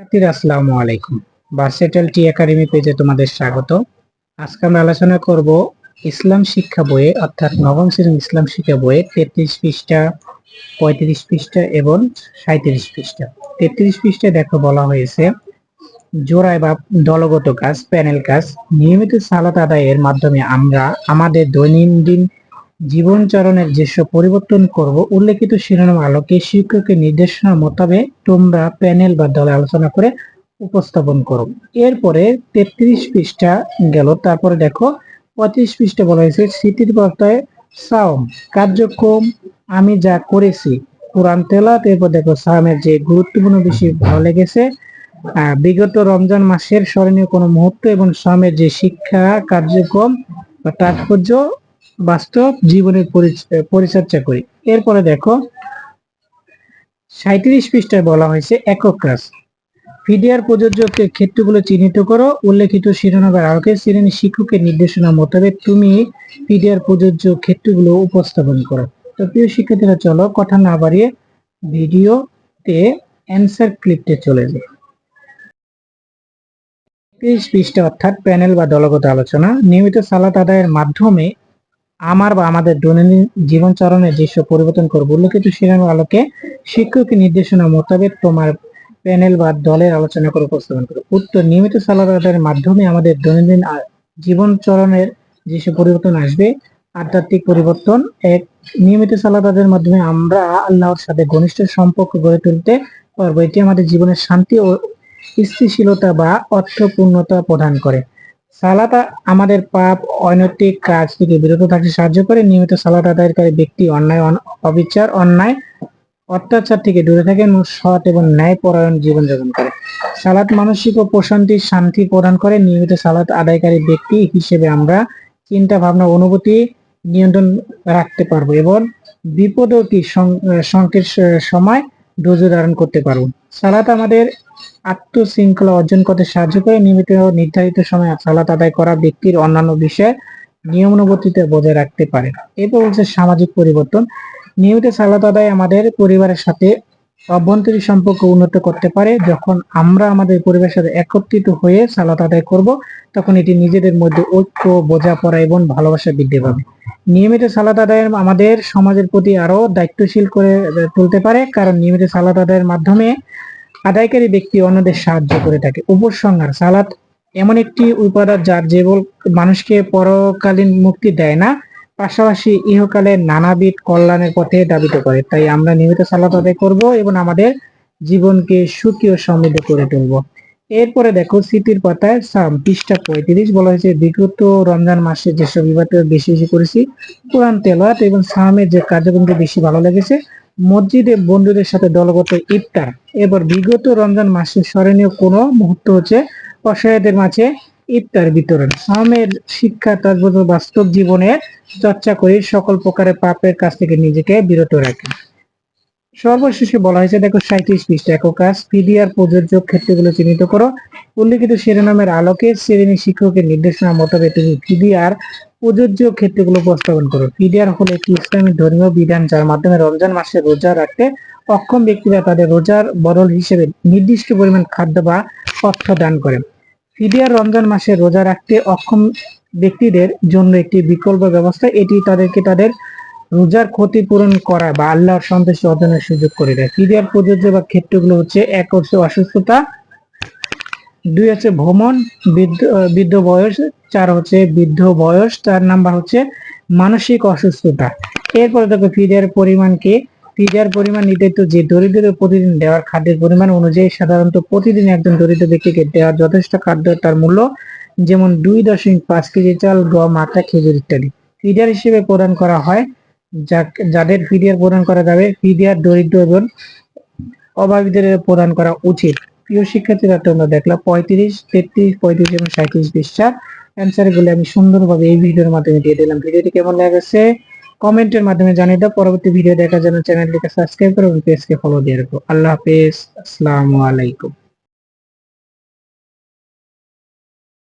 শিক্ষার্থীরা, আসসালামু আলাইকুম। ভার্সেটাল টি একাডেমি পেজে তোমাদের স্বাগত। আজকে আমরা আলোচনা করব ইসলাম শিক্ষা বইয়ে, অর্থাৎ নবম শ্রেণির ইসলাম শিক্ষা বইয়ে তেত্রিশ পৃষ্ঠা, পঁয়ত্রিশ পৃষ্ঠা এবং সাঁত্রিশ পৃষ্ঠা। তেত্রিশ পৃষ্ঠায় দেখো বলা হয়েছে, জোড়ায় বা দলগত কাজ, প্যানেল কাজ, নিয়মিত সালাত আদায়ের মাধ্যমে আমরা, আমাদের দৈনন্দিন জীবনচরণের যেসব পরিবর্তন করব, উল্লেখিত শিরোনাম আলোকে শিক্ষকের নির্দেশনা মোতাবেক তোমরা প্যানেল বা দলে আলোচনা করে উপস্থাপন করো। এরপরে তেত্রিশ পৃষ্ঠা গেল, তারপরে দেখো পঁয়ত্রিশ পৃষ্ঠা বলা হয়েছে, স্মৃতির বর্তায় সাওম, কার্যক্রম আমি যা করেছি, কোরআন তেলাত এরপর দেখো সাওমের যে গুরুত্বপূর্ণ বিষয় ভালো লেগেছে বিগত রমজান মাসের স্মরণীয় কোনো মুহূর্ত এবং সাওমের যে শিক্ষা কার্যক্রম বা তাৎপর্য বাস্তব জীবনের পরিচ- পরিচর্যা করি। এরপরে দেখো সাঁত্রিশ পৃষ্ঠায় বলা হয়েছে একক কাজ ফিডিআর প্রযোজ্য ক্ষেত্রগুলো চিহ্নিত করো। উল্লেখিত শিরোনামের আলোকে শ্রেণি শিক্ষকের নির্দেশনা মোতাবেক তুমি ফিডিআর প্রযোজ্য ক্ষেত্রগুলো উপস্থাপন করো। তো প্রিয় শিক্ষার্থীরা, চলো কথা না বাড়িয়ে ভিডিওতে অ্যান্সার ক্লিপটে চলে যাই। পৃষ্ঠা অর্থাৎ প্যানেল বা দলগত আলোচনা। নিয়মিত সালাত আদায়ের মাধ্যমে আমার বা আমাদের দৈনন্দিন জীবনচরণে যেসব পরিবর্তন করব, উল্লেখিত শিরোনামের আলোকে শিক্ষকের নির্দেশনা মোতাবেক তোমার প্যানেল বা দলের আলোচনা করে উপস্থাপন করো উত্তর, নিয়মিত সালাদ আদায়ের মাধ্যমে আমাদের দৈনন্দিন জীবনচরণের যেসব পরিবর্তন আসবে, আধ্যাত্মিক পরিবর্তন, এক, নিয়মিত সালাদ আদায়ের মাধ্যমে আমরা আল্লাহর সাথে ঘনিষ্ঠ সম্পর্ক গড়ে তুলতে পারব। এটি আমাদের জীবনের শান্তি ও স্থিতিশীলতা বা অর্থপূর্ণতা প্রদান করে। সালাত আমাদের পাপ, অনৈতিক কাজ থেকে বিরত থাকতে সাহায্য করে। নিয়মিত সালাত আদায়কারী ব্যক্তি অন্যায় অবিচার, অন্যায়, অত্যাচার থেকে দূরে থাকেন ও সৎ এবং ন্যায় পরায়ণ জীবনযাপন করে। সালাত মানসিক ও প্রশান্তি, শান্তি প্রদান করে। নিয়মিত সালাত আদায়কারী ব্যক্তি হিসেবে আমরা চিন্তা, ভাবনা, অনুভূতি নিয়ন্ত্রণ রাখতে পারব এবং বিপদ কি সংকের সময় ধৈর্য ধারণ করতে পারব। সালাত আমাদের আত্মশৃঙ্খলা অর্জন করতে সাহায্য করে নিয়মিত নির্ধারিত সময় সালাত আদায় করা ব্যক্তির অন্যান্য বিষয়ে নিয়মানুবর্তিতা বজায় রাখতে পারে। এরপর হচ্ছে সামাজিক পরিবর্তন। নিয়মিত সালাত আদায় আমাদের পরিবারের সাথে অভ্যন্তরীণ সম্পর্ক উন্নত করতে পারে। যখন আমরা আমাদের পরিবারের সাথে একত্রিত হয়ে সালাত আদায় করব, তখন এটি নিজেদের মধ্যে ঐক্য, বোঝাপড়া এবং ভালোবাসা বৃদ্ধি পাবে। নিয়মিত সালাত আদায় আমাদের সমাজের প্রতি আরও দায়িত্বশীল করে তুলতে পারে, কারণ নিয়মিত সালাত আদায়ের মাধ্যমে আদায়কারী ব্যক্তি অন্যদের সাহায্য করে থাকে। উপসংহার সালাত এমন একটি উপাদান যার যেবল মানুষকে পরকালীন মুক্তি দেয় না, পাশাপাশি ইহকালে নানাবিধ কল্যাণের পথে দাবিত করে। তাই আমরা নিয়মিত সালাত আদায় করব এবং আমাদের জীবনকে সুখী ও সমৃদ্ধ করে তুলব। এরপরে দেখো স্মৃতির পাতায় সাম, পৃষ্ঠা পঁয়ত্রিশ বলা হয়েছে, বিগত রমজান মাসে যেসব বিবাদ বেশি বেশি করেছি, কোরআন তেলাত এবং সামের যে কার্যক্রমটি বেশি ভালো লেগেছে মসজিদে বন্ধুদের সাথে দলগত ইফতার। এবার বিগত রমজান মাসে স্মরণীয় কোন মুহূর্ত হচ্ছে অসহায়দের মাঝে ইফতার বিতরণ। সামের শিক্ষা তাৎপর্য বাস্তব জীবনের চর্চা করে সকল প্রকারের পাপের কাছ থেকে নিজেকে বিরত রাখে। সর্বশেষে বলা হয়েছে, দেখো সাঁত্রিশ পৃষ্ঠা একক কাজ। পিডিআর প্রযোজ্য ক্ষেত্রগুলো চিহ্নিত করো। উল্লেখিত শিরোনামের আলোকে শ্রেণি শিক্ষকের নির্দেশনা মোতাবেক তুমি পিডিআর প্রযোজ্য ক্ষেত্রগুলো উপস্থাপন করো। পিডিআর হলো একটি ইসলামী ধর্মীয় বিধান, যার মাধ্যমে রমজান মাসে রোজা রাখতে অক্ষম ব্যক্তিরা তাদের রোজার বদল হিসেবে নির্দিষ্ট পরিমাণ খাদ্য বা অর্থ দান করেন পিডিআর রমজান মাসে রোজা রাখতে অক্ষম ব্যক্তিদের জন্য একটি বিকল্প ব্যবস্থা। এটি তাদেরকে তাদের রোজার ক্ষতিপূরণ করা বা আল্লাহর সন্তুষ্টি অর্জনের সুযোগ করে দেয়। ফিদিয়ার প্রযোজ্য বা ক্ষেত্রগুলো হচ্ছে, এক হচ্ছে অসুস্থতা, দুই হচ্ছে ভ্রমণ, বৃদ্ধ বৃদ্ধ বয়স, চার হচ্ছে বৃদ্ধ বয়স, চার নাম্বার হচ্ছে মানসিক অসুস্থতা। এরপরে দেখো ফিদিয়ার পরিমাণকে কি পরিমাণ নির্ধারিত যে দরিদ্রদের প্রতিদিন দেওয়ার খাদ্যের পরিমাণ অনুযায়ী সাধারণত প্রতিদিন একজন দরিদ্র ব্যক্তিকে দেওয়ার যথেষ্ট খাদ্য তার মূল্য, যেমন দুই দশমিক পাঁচ কেজি চাল, গম, আটা, খেজুর ইত্যাদি। ফিডিয়ার হিসেবে প্রদান করা হয় যাদের ফিডিয়ার প্রদান করা যাবে ফিডিয়ার দরিদ্র এবং অভাবীদের প্রদান করা উচিত। প্রিয় শিক্ষার্থীরা, তোমরা দেখলা, পঁয়ত্রিশ, তেত্রিশ, পঁয়ত্রিশ এবং সাঁত্রিশ পৃষ্ঠা অ্যান্সারগুলো আমি সুন্দরভাবে এই ভিডিওর মাধ্যমে দিয়ে দিলাম। ভিডিওটি কেমন লেগেছে? কমেন্টের মাধ্যমে জানিয়ে দাও। পরবর্তী ভিডিও দেখার জন্য চ্যানেলটিকে সাবস্ক্রাইব করো এবং পেজকে ফলো দিয়ে রাখো। আল্লাহ হাফেজ। আসসালামু আলাইকুম।